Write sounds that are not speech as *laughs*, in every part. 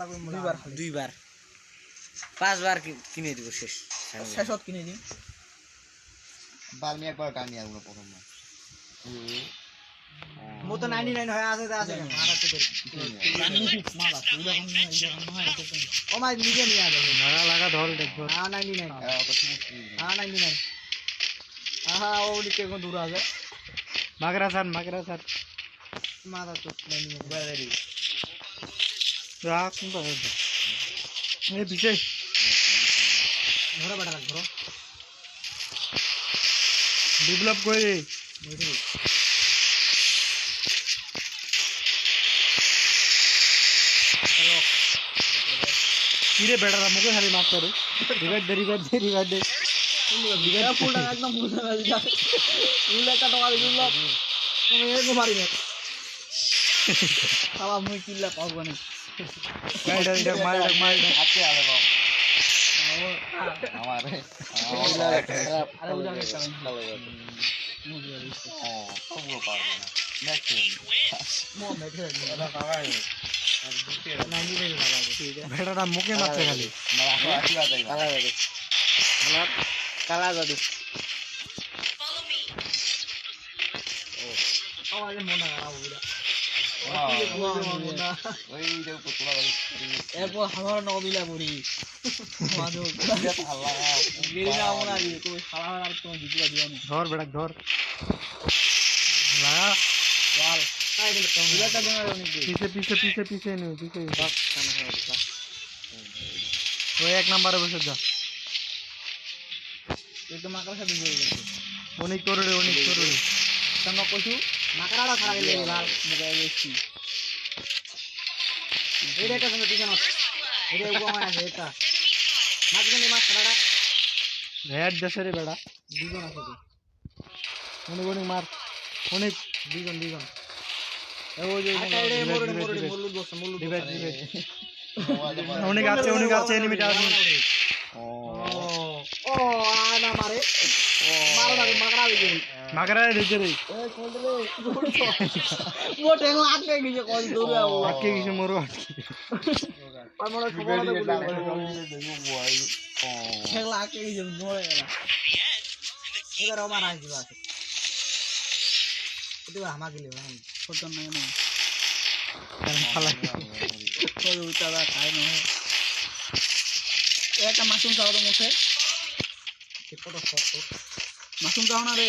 দুইবার দুইবার। পাঁচবার কিনে দিব শেষ। শেষত কিনে দিম বালমি একবার টানি আর উনো প্রথম না মো তো 99 হয়ে আছে আছে। মারা তো মারা পুরা কোন না কোন ও মাই নিজে নিয়ে আবে লাগা লাগা ধর দেখব হ্যাঁ 99 অত ঠিক হ্যাঁ 99 আহা ও লিখে কোন দূর আছে। মাগরা স্যার মাগরা স্যার। মারা তো 99 বাইরে রাখ বিজয় ঘরে বেটা ঘর ডেভেলপ করে কিরে বেটারা মুখে খালি মারতে রে রিভাইড দে রিভাইড দে রিভাইড দে ফুলটা একদম ফুল হয়ে যায় ফুল একটা টাকা দিল মারি নে খাওয়া মুই কিল্লা পাবো না বেটারা মুখে মারতে খালি কালা জাদু আওয়াজে মনে খারাপ এরপর আমার নবিলা বুড়ি ধর বেটা ধর পিছে পিছে পিছে পিছে পিছে কানা এক নম্বরে বসে যা অনেক করড়ে অনেক করড়ে তখন কইছু মাকারাটা খারাপ গেলে লাল মুখে গেছি এইটা একটা সঙ্গে পিছনে এটা উপমা আছে এটা মাঝখানে মাছ খারাটা রেড দেশে রে বেটা দুজন আছে তো অনেক অনেক মার অনেক দুজন দুজন অনেক আছে অনেক আছে এনিমিটা আছে ও ও আনা দিকে মাগরা দিছে রে মোটে গিয়ে কোন দূরে আটকে গেছে মোর আর মনে খবর খেলা আটকে গিয়ে মরে গেল এবার আমার আছে দিবা হামা গেলে ভাই ছোট না ফালা কই উচাদা খাই না একটা তো মুখে কত শক্ত না রে।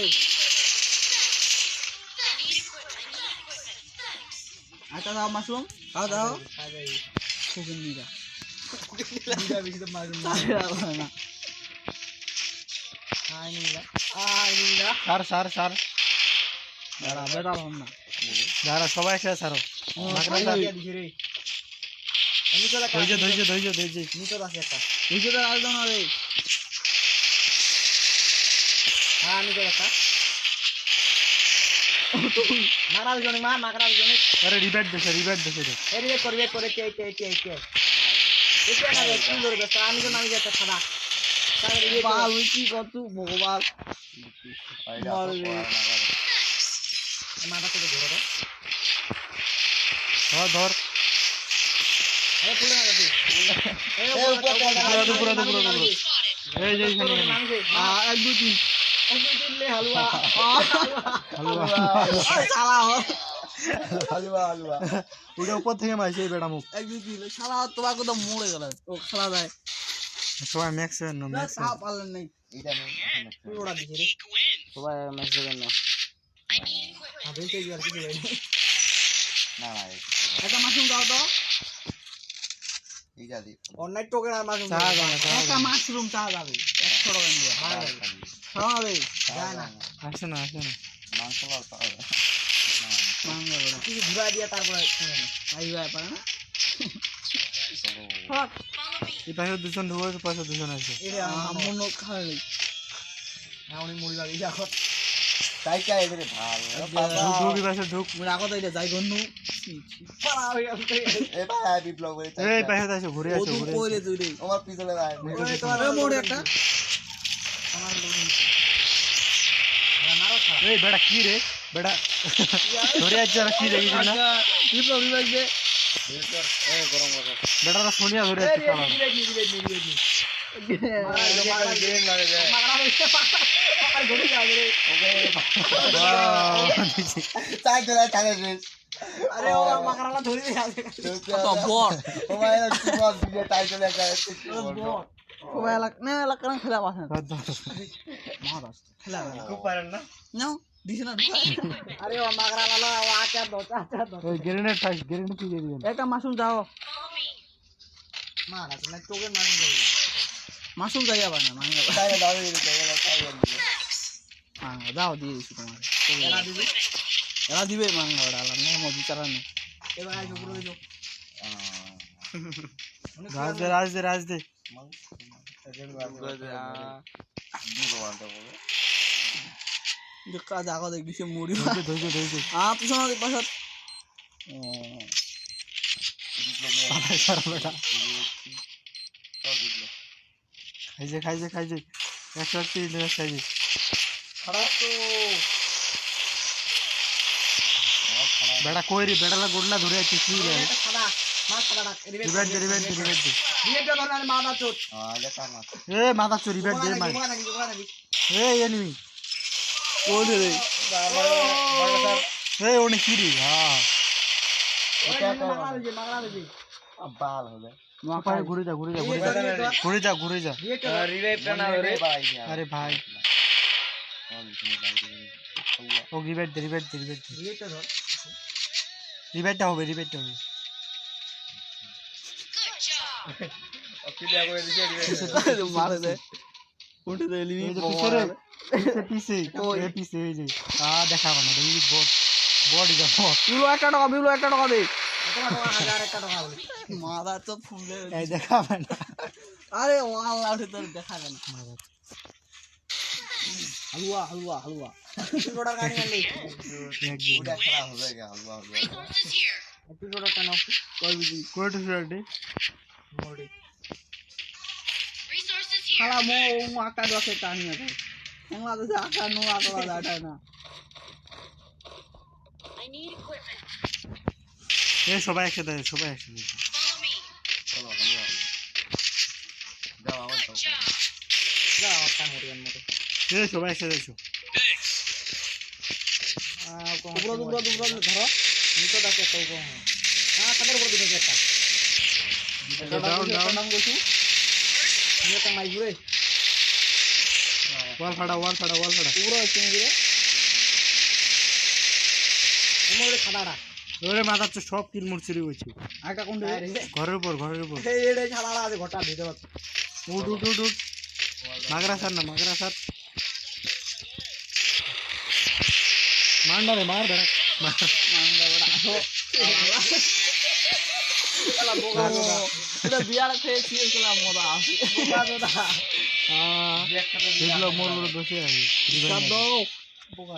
আটা দাও মাশরুম খাও দাও খুবই নিরা সবাই নিচে রাখা ধৈর্য ধৈর্য ধৈর্য ধৈর্য নিচে আছে একটা নিচে তো রাখতো না রে হ্যাঁ নিচে রাখা মারা জনে মা মাকড়া জনে আরে রিভাইড দেশে রিভাইড দেশে রে এর রে করবে করে কে কে কে কে। এটা না রে কি ধরবে আমি তো নামি যেতে খানা বাল কি কত ভগবান। মাথা থেকে ধরে দাও ধর ধর। আরে তুলে না রে এই পুরো তো পুরো তো পুরো তো এই যে এখানে এক দুই তিন। *laughs* হালুয়া। হালুয়া। হালুয়া। হালুয়া উপর থেকে মাইছে এই বেটা মুখ এক দুই তিন শালা তোমাকে মরে গেল। ও শালা যায়। সবাই ম্যাক্স না ম্যাক্স পারলেন নাই। এটা দিছে রে। সবাই দেবেন মাশরুম দাও তো। এইটা দি। অনলাইন টোকেন আর মাশরুম চা দাও। একটা। মাশরুম চা টাকা দিয়ে রে যায় না আসে না আসে না। মাংস কিছু ঘুরা দিয়ে তারপরে পারে না। দুজন ঢুকে পাশে দুজন আছে। আমন খাবে নাই না লাগে এখন। তাই কাই এবারে ভালো ঢুক পাশে ঢুক। মুড়ি এটা যাই গন্নু পারা হয়ে এই পাশে আছে ঘুরে আছে কত ঘুরে কইলে আছে তুই রে। আমার পিছনে তোমার মোড় একটা। আমার লোক নিচে মারো খারাপ এই বেটা কি রে বেটা ধরে আছে আর কি দেখিস না বিপ্লব বিভাগ যে বেটারা সোনিয়া ধরে আছে বসে আর ঘুরে যাবে রে বাহ, দিছি। তাই তো তাই শেষ আরে ও মাগরালা ধরে যাবে কত বড় ও ভাই কি বল দিয়ে তাই চলে যায় বট এলাকা না এলাকা না খেলা পাস না বাদ দাও। মহারাজ খেলা খুব পারেন না নাও দিছ না আরে ও মাগরালা ও আচার দো আচার দো ওই গ্রেনেড থাক গ্রেনেড কি দিয়ে দিবেন একটা মাশরুম যাও মার না তোকে মারুন যাবে মাশরুম যাই আবার না মাঙ্গা তাই দাও এই তাই তাই মাঙ্গা যাও দিয়ে দিছি তোমার এরা দিবি এরা দিবে মাঙ্গা ওরা আলাদা না মজু চারা না এবার আইছো পুরো দিও রাজ দে রাজ দে রাজ দে দেখা জাগা দেখ দিছে মুড়ি ধৈর্য ধৈর্য ধৈর্য। আ পিছন পাছত সারা বেটা খাইছে খাইছে খাইছে। একশো একটি খাইছে খারাপ তো বেটা কই রে বেটালা গোডলা ধরে আছে কি রে? মাদা চোট এ মাথা চুরি দে মার এ এনিমি কোন রে। ওনে কি রে? হ্যাঁ। বাল হবে পায়ে ঘুরে যা ঘুরে যা ঘুরে যা। ঘুরে যা ঘুরে যা। রিভাইভ আরে ভাই ও রিবেট দে রিবেট দে রিবেট দে। রিবেটটা হবে হবে। মারে দে। উঠে দে লিমি পিছে রে পিছে পিছে এ পিছে এই যে। আ দেখা না দেখি বট বট যা বিলো একটা টাকা বিলো একটা টাকা দে। তো ফুলে এই দেখা না। আরে ওয়াল্লা উঠে তোর দেখা যায় না হালুয়া হালুয়া হালুয়া। আনলি হালুয়া হালুয়া টিকোটার কেন কই বুঝি মোড়ি খালা মো আকা দছে টানি আছে এমলা দছে আকা নো আকা দাটা না। এ সবাই একসাথে সবাই একসাথে। সবাই একসাথে এসো। দুবড়ো দুবড়ো দুবড়ো ধরো। নিচে দেখো হ্যাঁ কাদের উপর দিতে একটা। ডাউন ডাউন নাম গছু নিয়ে তো মাই ঘুরে ওয়াল ফাড়া ওয়াল ফাড়া ওয়াল ফাড়া পুরো হচ্ছে নাকি রে মোড়ে খাদাড়া ওরে মাথা তো সব কিল মুড় চুরি হয়েছে আটা কোন ঘরের উপর ঘরের উপর এই এড়ে খাদাড়া আছে ঘরটার ভিতর উঠ উঠ উঠ উঠ মাগরা সার না মাগরা সার মার না রে মার বেড়া মার বড়া এটা বিয়ার খেয়ে ছিয়ে মজা আছে আহ, এগুলো মোর বড় দোষে আছে দাও বোকা